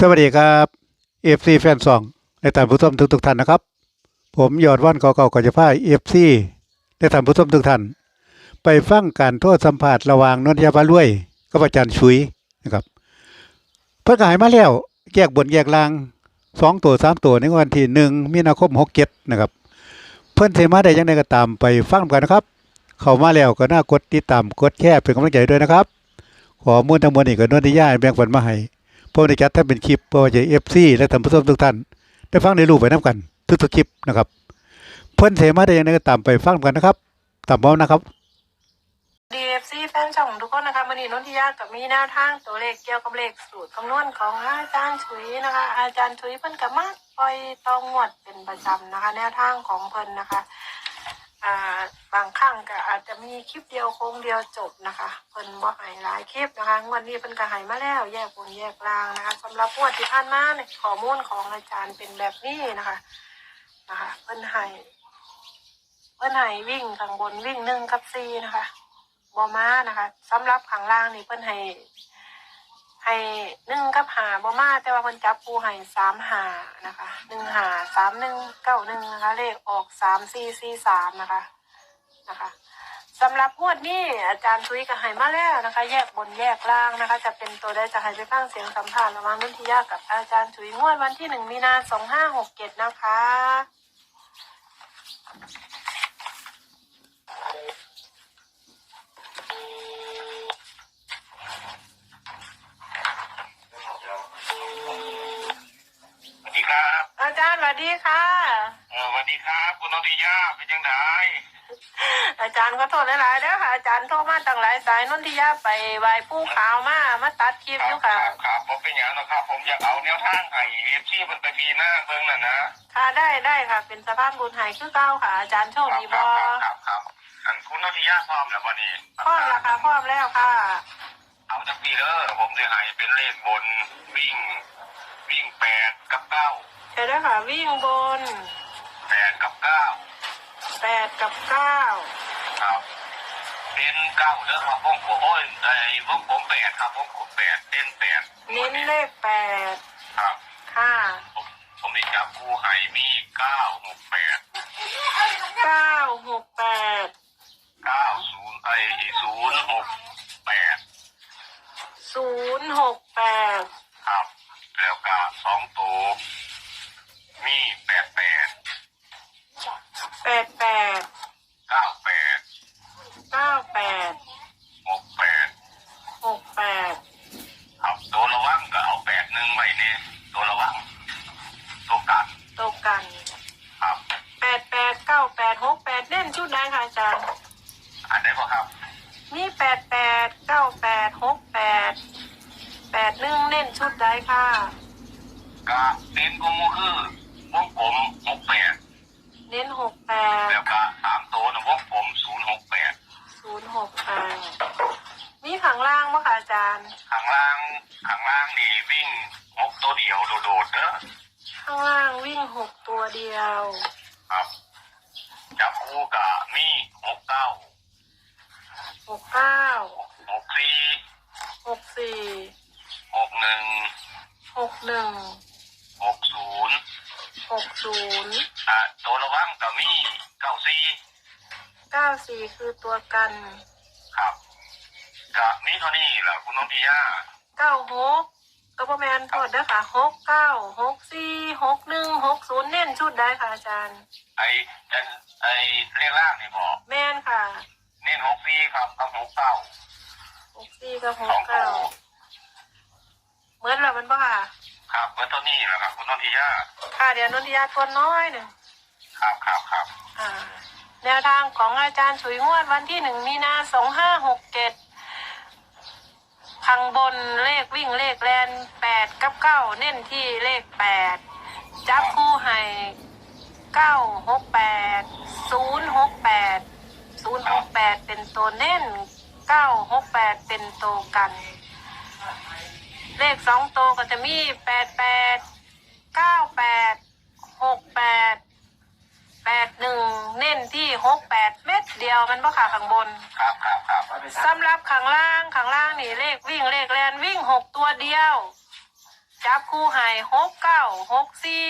สวัสดีครับเอฟซีแฟนซองและท่านผู้ชมทุกทุกท่านนะครับ ผมยอดวันเก่าๆก็จะพ่ายเอฟซีและท่านผู้ชมทุกท่าน ไปฟังการโทษสัมผัสระหว่างนนทยาบาลุยกับอาจารย์ชุยนะครับเพื่อขายมาแล้วแยกบนแยกลางสองตัวสามตัวในวันที่หนึ่งมีนาคมหกเจ็ดนะครับ เพื่อนเทมาได้ยังไงก็ตามไปฟังกันนะครับ เข้ามาแล้วก็น่ากดติดตามกดแชร์เป็นกำลังใจด้วยนะครับ ขอมูลทั้งมวลนี่ก็นนทิยาแบ่งปันมาให้ ผมได้จัดถ้าเป็นคลิปเพื่อว่าจะเอฟซีและท่านผู้ชมทุกท่าน ได้ฟังในรูปไปน้ำกัน ทุกๆคลิปนะครับเพิ่นเสมาได้ยังไงก็ตามไปฟังกันนะครับตามพร้อมนะครับ DFC แฟนช่องทุกคนนะคะวันนี้นนทิยากับมีแนวทางตัวเลขเกี่ยวกับเลขสูตรคำนวณของอาจารย์ชุยนะคะ อาจารย์ชุยเพิ่นกับมากปล่อยตองงวดเป็นประจำนะคะ แนวทางของเพิ่นนะคะ บางครั้งก็อาจจะมีคลิปเดียวโค้งเดียวจบนะคะเพิ่นบ่ให้หลายคลิปนะคะงวดนี้เพิ่นก็ให้มาแล้ว แยกบนแยกล่างนะคะสำหรับงวดที่ผ่านมาเนี่ยข้อมูลของอาจารย์เป็นแบบนี้นะคะนะคะเพิ่นให้เพิ่นให้วิ่งข้างบนวิ่งหนึ่งกับสี่นะคะบอมานะคะสำหรับข้างล่างนี่เพิ่นให้ ให้หนึ่งกับหาบอมาแต่ว่าเพิ่นจับปูให้สามหานะคะหนึ่งหาสามหนึ่งเก้าหนึ่งนะคะ เลขออกสามสี่สี่สามนะคะนะคะสำหรับงวดนี้อาจารย์ทุยก็ให้มาแล้วนะคะ แยกบนแยกล่างนะคะ จะเป็นตัวได้จะให้ไปฟังเสียงสัมภาษณ์ระหว่างนุ่นทิยากับอาจารย์ทุยงวดวันที่หนึ่งมีนาสองห้าหกเจ็ดนะคะ สวัสดีครับ อาจารย์สวัสดีค่ะ เออสวัสดี ครับคุณนนทิยาเป็นยังไงอาจารย์ก็โทษหลายๆเด้อค่ะอาจารย์โทรมาตั้งหลายสายนนทิยาไปไหว้ผู้ขาวมามาตัดคลิปคอรัยู่คค่ะรับครับผมเป็นอย่างนะครับ ผมอยากเอาแนวทางให้เอฟซีมันไปมีหน้าเบิ่งน่ะนะค่ะได้ได้ค่ะ เป็นสะพานบุญใหายคือเก้าค่ะ อาจารย์โชคครับดีคบรัอบครับครับอันคุณนนทิยาพร้อมแล้ววันนี้พร้อมแล้วค่ะพร้อมแล้วค่ะ เอาจากปีเด้อผมจะให้เป็นเลขบนวิ่ง วิ่งแปดกับเก้าเดี๋ยวได้ค่ะวิ่งบน แปดกับเก้าแปดกับเก้าครับ เป็นเก้าเด้อครับวงผมโอ้ยไอ้วงผมแปดครับวงผมแปดเป็นแปดเน้นเลขแปดครับ ค่ะผมผมมีจับคู่ให้มีเก้าหกแปดเก้าหกแปดเก้าศูนย์ไอศูนย์หกแปดศูนย์หกแปด ครับ แล้วก็สองตัวมีแปดแปด แปดแปด เก้าแปด เก้าแปด หกแปด หก แปดครับตัวระวังก็เอาแปดหนึ่งไว้เนี่ยตัวระวังตัวกัดตกกันครับแปดแปดเก้าแปดหกแปดเล่นชุดได้ค่ะอาจารย์อันไหนบ่ครับมีแปดแปดเก้าแปดหกแปดแปดหนึ่งเล่นชุดได้ค่ะก็เน้นกูมูคือวงผมหกแปดเน้นหกแปดแล้วก็สามตัวนะวงผมศูนย์หกแปดศูนย์หกแปด มีข้างล่างมั้ค่ะอาจารย์ข้างล่างข้างล่างนี่วิ่งหกตัวเดียวโดดๆเด้อข้างล่างวิ่งหกตัวเดียว ครับ จับคู่กับมีหกเก้าหกเก้าหกสี่หกสี่หกหนึ่งหกหนึ่งหกศูนย์หกศูนย์อ่าตัวระวังกับมีเก้าสี่เก้าสี่คือตัวกัน ครับ กับมีเท่านี้แหละคุณน้องพิยาเก้าหกก็ประมาณโทษเด้อค่ะหกเก้าหกสี่หกหนึ่งหกศูนย์เน้นชุดได้ค่ะอาจารย์ ไอไอ้ไอเรียกล่างนี่บอกแม่นค่ะเน้นหกสี่ครับกับหกเก้าหกสี่กับหสกองตัเก้าวเหมือนเรามันบ่ค่ะ ครับเมื่อเท่านี้แหละครับคุณน้องพิยาค่ะเดี๋ยวนนทิยาทวนน้อยหนึ่งครับครับครับ อ่าแนวทางของอาจารย์ฉุยงวดวันที่หนึ่งมีนาสองห้าหกเจ็ด ข้างบนเลขวิ่งเลขแลนแปดกับเก้าเน้นที่เลขแปดจับคู่ให้เก้าหกแปดศูนย์หกแปดศูนย์หกแปดเป็นตัวเน้นเก้าหกแปดเป็นตัวกัน เลขสองตัวก็จะมีแปดแปดเก้าแปดหกแปดแปดหนึ่งเน้นที่หกแปดเม็ดเดียวมันบ่ขาข้างบน ครับครับครับ สำหรับข้างล่างข้างล่างนี่เลขวิ่งเลขแลนวิ่งหกตัวเดียว จับคู่ให้หกเก้าหกสี่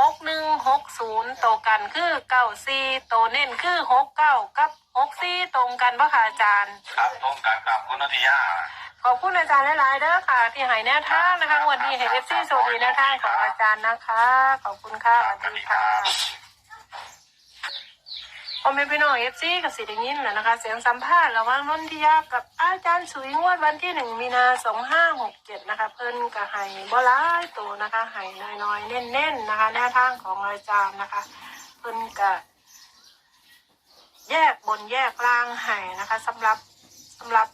หกหนึ่งหกศูนย์ตรงกันคือเก้าสี่ตัวเน้นคือหกเก้ากับหกสี่ตรงกันปะคะอาจารย์ ครับตรงกันกับคุณนทิยาขอบคุณอาจารย์หลายๆเด้อค่ะ ที่ให้แนวทางนะคะวันนี้ให้เอฟซีโชคดีแนวทางของอาจารย์นะคะ ขอบคุณค่ะสวัสดีค่ะ พ่อแม่พี่น้องเอฟซีกับสิได้ยินแหล้วนะคะ เสียงสัมภาษณ์ระหว่างนนทิยากับอาจารย์สุยงวดวันที่หนึ่งมีนาสองห้าหกเจ็ดนะคะ เพิ่นกับให้บ่ร้ายตัวนะคะให้น้อยๆเน้นๆนะคะแนวทางของอาจารย์นะคะ เพิ่นกับแยกบนแยกล่างให้นะคะสำหรับสำหรับ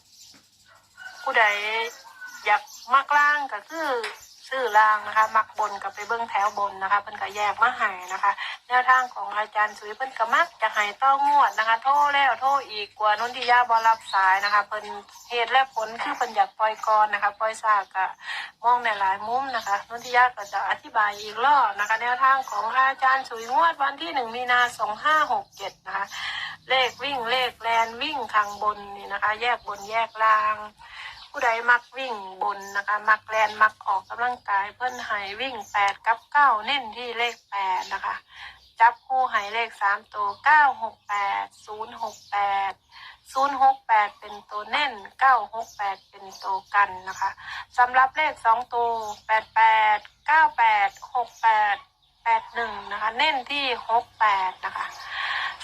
ผู้ใดอยากมักล่างก็คือ ซื้อล่างนะคะ มักบนก็ไปเบิ้องแถวบนนะคะเพิ่นก็แยกมาให้นะคะ แนวทางของอาจารย์สุยเพิ่นก็มักจะให้ต้องงวดนะคะ โทรแล้วโทรอีกกว่านนทิยาบอรับสายนะคะเพิ่นเหตุและผลคือเพิ่นอยากปล่อยกอนนะคะ ปล่อยซากก็มองในหลายมุมนะคะนนทิยาก็จะอธิบายอีกรอบนะคะ แนวทางของอาจารย์สุยงวดวันที่หนึ่งมีนาสองห้าหกเจ็ดนะคะเลขวิ่งเลขแลนวิ่งข้างบนนี่นะคะ แยกบนแยกล่าง ผู้ใดมักวิ่งบนนะคะ มักแลนมักออกกำลังกาย เพิ่อนหายวิ่งแปดกับเก้าเน้นที่เลขแปดนะคะ จับคู่หายเลขสามตัวเก้าหกแปดศูนย์หกแปดศูนย์หกแปดเป็นตัวเน้นเก้าหกแปดเป็นตัวกันนะคะสำหรับเลขสองตัวแปดแปดเก้าแปดหกแปดแปดหนึ่งนะคะ เน้นที่หกแปดนะคะ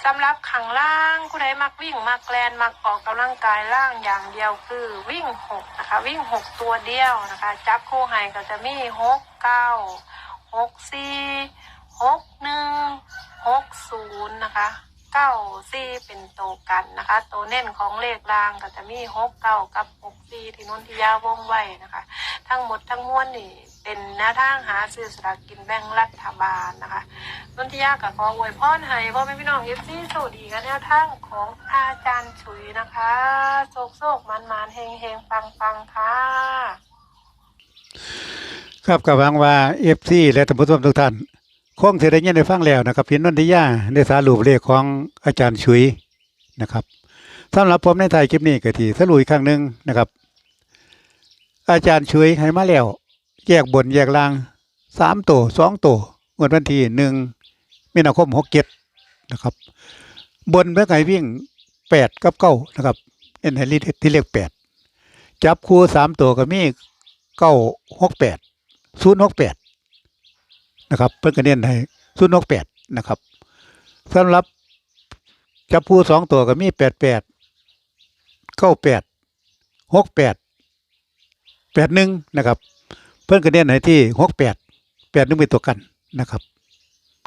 สำหรับขังล่างผู้ใดมักวิ่งมักแลนมักออกกำลังกายล่างอย่างเดียวคือวิ่งหกนะคะวิ่งหกตัวเดียวนะคะ จับคู่ให้ก็จะมีหกเก้าหกสี่หกหนึ่งหกศูนย์นะคะเก้าสี่เป็นตัวกันนะคะ ตัวเน้นของเลขล่างก็จะมีหกเก้ากับหกสี่ที่นนทิยาวงไว้นะคะ ทั้งหมดทั้งมวลนี่ เป็นแนวทางหาซื้อสลากกินแบ่งรัฐบาลนะคะนนทิยากับขออวยพรให้พ่อแม่พี่น้องเอฟซีโชคดีกันแนวทางของอาจารย์ฉุยนะคะโชคโชคมันมันเฮงเฮงปังปังค่ะ ครับกับวังว่าเอฟซีและท่านผู้ชมทุกท่านคงจะได้ยินได้ฟังแล้วนะครับพี่นนทิยาในสารุปเลขของอาจารย์ชุยนะครับสำหรับผมในไทยคลิปนี้ก็ที่สรุปอีกครั้งหนึ่งนะครับ อาจารย์ชุยให้มาแล้ว แยกบนแยกล่างสามตัวสองตัวงวดวันที่หนึ่งมีนาคมหกเจ็ดนะครับ บนเมื่อไงวิ่งแปดกับเก้านะครับเอ็นไฮลิที่เลขแปดจับคู่สามตัวก็มีเก้าหกแปดศูนย์หกแปดนะครับ เพิ่นก็เน้นให้ศูนย์หกแปดนะครับสำหรับจับผู้สองตัวก็มีแปดแปดเก้าแปดหกแปดแปดหนึ่งนะครับ เพิ่นก็เน้นให้ที่หกแปดแปดนึ่เป็นตัวกันนะครับ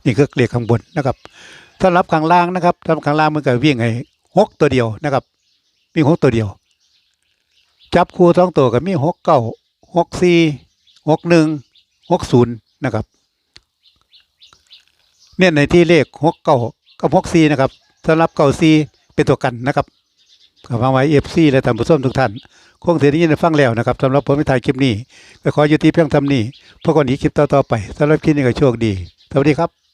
นี่คือเลขข้างบนนะครับสำหรับข้างล่างนะครับสำหรับข้างล่างมันก็วิ่งให้หกตัวเดียวนะครับวิ่งหกตัวเดียว จับคู่สองตัวก็มีหกเก้าหกสี่หกหนึ่งหกศูนย์นะครับ เนี่ยในที่เลขหกเก้ากับหกสี่นะครับสำหรับเก้าสี่เป็นตัวกันนะครับ ก็ฟังไว้เอฟซีและท่านผู้ชมทุกท่าน คงเสียได้ยินได้ฟังแล้วนะครับสำหรับผมไม่ถ่ายคลิปนี้ ก็ขออยู่ที่เพียงทำนี้พวกคนอีกคลิปต่อๆไปสำหรับคลิปนี้ก็โชคดี สวัสดีครับ